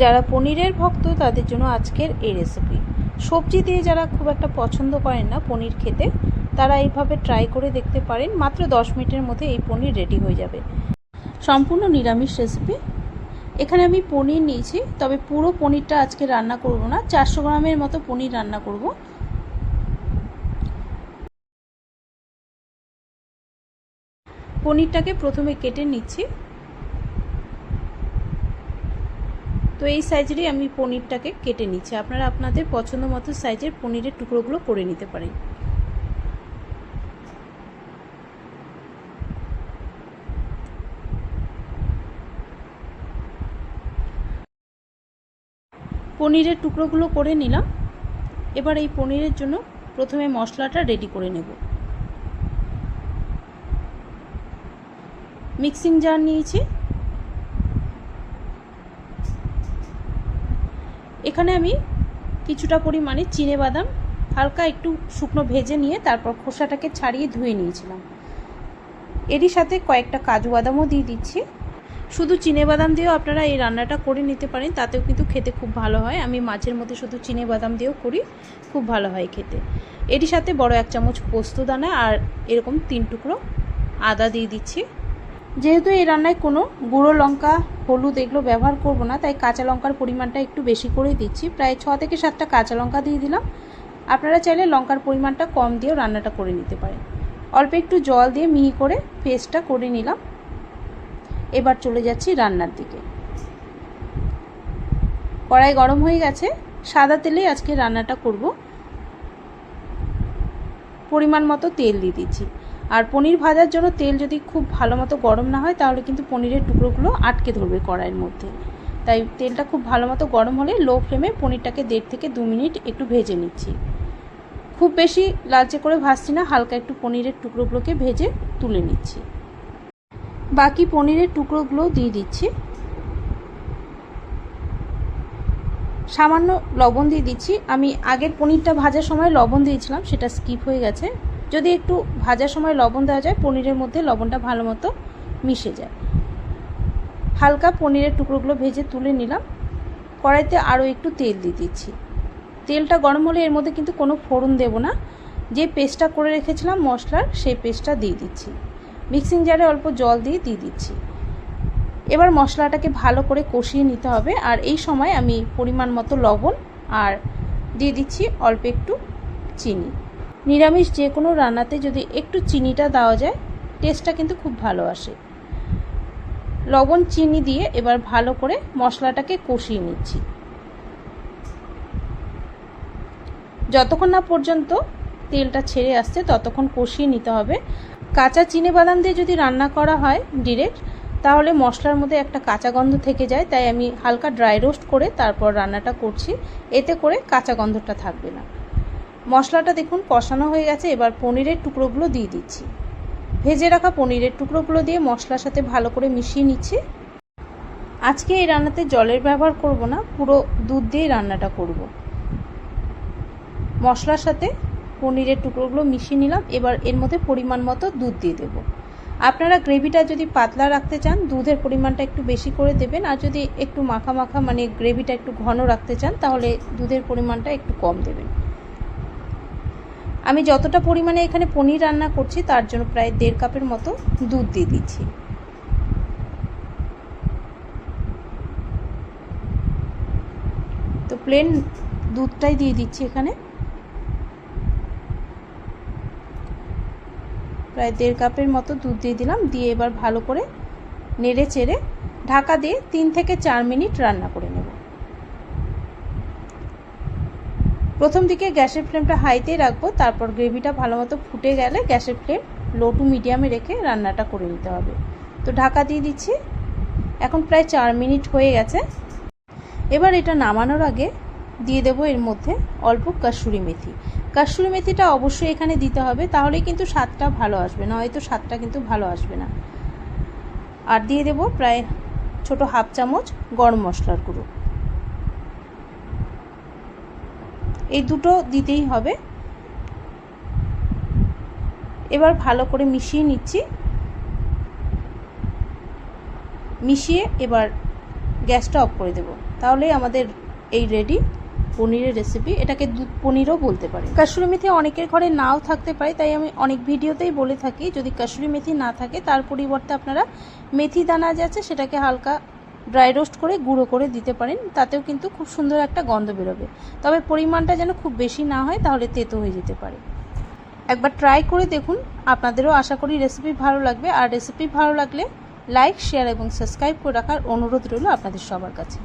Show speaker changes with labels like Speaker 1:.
Speaker 1: যারা পনিরের ভক্ত, তাদের জন্য আজকের এই রেসিপি সবজি দিয়ে যারা খুব একটা পছন্দ করেন না পনির খেতে, তারা এইভাবে ট্রাই করে দেখতে পারেন। মাত্র দশ মিনিটের মধ্যে এই পনির রেডি হয়ে যাবে। সম্পূর্ণ নিরামিষ রেসিপি এখানে আমি পনির নিয়েছি, তবে পুরো পনিরটা আজকে রান্না করব না। চারশো গ্রামের মতো পনির রান্না করব। পনিরটাকে প্রথমে কেটে নিচ্ছি। তো এই সাইজেরই আমি পনিরটাকে কেটে নিচ্ছি। আপনারা আপনাদের পছন্দ মতো সাইজের পনিরের টুকরোগুলো করে নিতে পারেন। পনিরের টুকরোগুলো করে নিলাম। এবার এই পনিরের জন্য প্রথমে মশলাটা রেডি করে নেব। মিক্সিং জার নিয়েছি। এখানে আমি কিছুটা পরিমাণে চিনে বাদাম, হালকা একটু শুকনো ভেজে নিয়ে তারপর খোসাটাকে ছাড়িয়ে ধুয়ে নিয়েছিলাম। এরই সাথে কয়েকটা কাজু বাদামও দিয়ে দিচ্ছি। শুধু চিনে বাদাম দিয়েও আপনারা এই রান্নাটা করে নিতে পারেন, তাতেও কিন্তু খেতে খুব ভালো হয়। আমি মাছের মধ্যে শুধু চিনে বাদাম দিয়েও করি, খুব ভালো হয় খেতে। এরই সাথে বড় এক চামচ পোস্ত দানা আর এরকম তিন টুকরো আদা দিয়ে দিচ্ছি। যেহেতু এই রান্নায় কোনো গুঁড়ো লঙ্কা, হলুদ এগুলো ব্যবহার করব না, তাই কাঁচা লঙ্কার পরিমাণটা একটু বেশি করেই দিচ্ছি। প্রায় ছ থেকে সাতটা কাঁচা লঙ্কা দিয়ে দিলাম। আপনারা চাইলে লঙ্কার পরিমাণটা কম দিয়েও রান্নাটা করে নিতে পারেন। অল্প একটু জল দিয়ে মিহি করে পেস্টটা করে নিলাম। এবার চলে যাচ্ছি রান্নার দিকে। কড়াই গরম হয়ে গেছে। সাদা তেলেই আজকে রান্নাটা করব। পরিমাণ মতো তেল দিয়ে দিচ্ছি। আর পনির ভাজার জন্য তেল যদি খুব ভালো মতো গরম না হয়, তাহলে কিন্তু পনিরের টুকরোগুলো আটকে ধরবে কড়াইয়ের মধ্যে। তাই তেলটা খুব ভালো মতো গরম হলে লো ফ্লেমে পনিরটাকে দেড় থেকে দু মিনিট একটু ভেজে নিচ্ছি। খুব বেশি লালচে করে ভাজছি না, হালকা একটু পনিরের টুকরোগুলোকে ভেজে তুলে নিচ্ছি। বাকি পনিরের টুকরোগুলো দিয়ে দিচ্ছি। সামান্য লবণ দিয়ে দিচ্ছি। আমি আগের পনিরটা ভাজার সময় লবণ দিয়েছিলাম, সেটা স্কিপ হয়ে গেছে। যদি একটু ভাজার সময় লবণ দেওয়া যায়, পনিরের মধ্যে লবণটা ভালো মতো মিশে যায়। হালকা পনিরের টুকরোগুলো ভেজে তুলে নিলাম। কড়াইতে আরও একটু তেল দিয়ে দিচ্ছি। তেলটা গরম হলে এর মধ্যে কিন্তু কোনো ফোড়ন দেব না। যে পেস্টটা করে রেখেছিলাম মশলার, সেই পেস্টটা দিয়ে দিচ্ছি। মিক্সিং জারে অল্প জল দিয়ে দিয়ে দিচ্ছি। এবার মশলাটাকে ভালো করে কষিয়ে নিতে হবে। আর এই সময় আমি পরিমাণ মতো লবণ আর দিয়ে দিচ্ছি অল্প একটু চিনি। নিরামিষ যে কোনো রান্নাতে যদি একটু চিনিটা দেওয়া যায় টেস্টটা কিন্তু খুব ভালো আসে। লবণ, চিনি দিয়ে এবার ভালো করে মশলাটাকে কষিয়ে নিচ্ছি। যতক্ষণ না পর্যন্ত তেলটা ছেড়ে আসছে, ততক্ষণ কষিয়ে নিতে হবে। কাঁচা চিনে বাদাম দিয়ে যদি রান্না করা হয় ডিরেক্ট তাহলে মশলার মধ্যে একটা কাঁচা গন্ধ থেকে যায়, তাই আমি হালকা ড্রাই রোস্ট করে তারপর রান্নাটা করছি। এতে করে কাঁচা গন্ধটা থাকবে না। মশলাটা দেখুন, কষানো হয়ে গেছে। এবার পনিরের টুকরোগুলো দিয়ে দিচ্ছি। ভেজে রাখা পনিরের টুকরোগুলো দিয়ে মশলার সাথে ভালো করে মিশিয়ে নিচ্ছি। আজকে এই রান্নাতে জলের ব্যবহার করব না, পুরো দুধ দিয়েই রান্নাটা করব। মশলার সাথে পনিরের টুকরোগুলো মিশিয়ে নিলাম। এবার এর মধ্যে পরিমাণ মতো দুধ দিয়ে দেব। আপনারা গ্রেভিটা যদি পাতলা রাখতে চান, দুধের পরিমাণটা একটু বেশি করে দেবেন। আর যদি একটু মাখা মাখা মানে গ্রেভিটা একটু ঘন রাখতে চান, তাহলে দুধের পরিমাণটা একটু কম দেবেন। আমি যতটা পরিমাণে এখানে পনির রান্না করছি, তার জন্য প্রায় দেড় কাপের মতো দুধ দিয়ে দিচ্ছি। তো প্লেন দুধটাই দিয়ে দিচ্ছি এখানে। প্রায় দেড় কাপের মতো দুধ দিয়ে দিলাম, দিয়ে এবার ভালো করে নেড়ে চেড়ে ঢাকা দিয়ে তিন থেকে চার মিনিট রান্না করে নেব। প্রথম দিকে গ্যাসের ফ্লেমটা হাইতে রাখব, তারপর গ্রেভিটা ভালো মতো ফুটে গেলে গ্যাসের ফ্লেম লো টু মিডিয়ামে রেখে রান্নাটা করে নিতে হবে। তো ঢাকা দিয়ে দিচ্ছি। এখন প্রায় চার মিনিট হয়ে গেছে। এবার এটা নামানোর আগে দিয়ে দেবো এর মধ্যে অল্প কাসুরি মেথি। কাসুরি মেথিটা অবশ্যই এখানে দিতে হবে, তাহলেই কিন্তু স্বাদটা ভালো আসবে না হয়তো স্বাদটা কিন্তু ভালো আসবে না। আর দিয়ে দেবো প্রায় ছোট হাফ চামচ গরম মশলার গুঁড়ো। এই দুটো দিতেই হবে। এবার ভালো করে মিশিয়ে নিচ্ছি। মিশিয়ে এবার গ্যাসটা অফ করে দেবো। তাহলেই আমাদের এই রেডি পনিরের রেসিপি এটাকে দুধ পনিরও বলতে পারে কাসুরি মেথি অনেকের ঘরে নাও থাকতে পারে, তাই আমি অনেক ভিডিওতেই বলে থাকি, যদি কাসুরি মেথি না থাকে, তার পরিবর্তে আপনারা মেথি দানা যে আছে, সেটাকে হালকা ড্রাই রোস্ট করে, গুঁড়ো করে দিতে পারেন, তাতেও কিন্তু খুব সুন্দর একটা গন্ধ বেরোবে। তবে পরিমাণটা যেন খুব বেশি না হয়, তাহলে তেতো হয়ে যেতে পারে। একবার ট্রাই করে দেখুন, আপনাদেরও আশা করি রেসিপি ভালো লাগবে। আর রেসিপি ভালো লাগলে লাইক শেয়ার এবং সাবস্ক্রাইব করে রাখার অনুরোধ রইল আপনাদের সবার কাছে।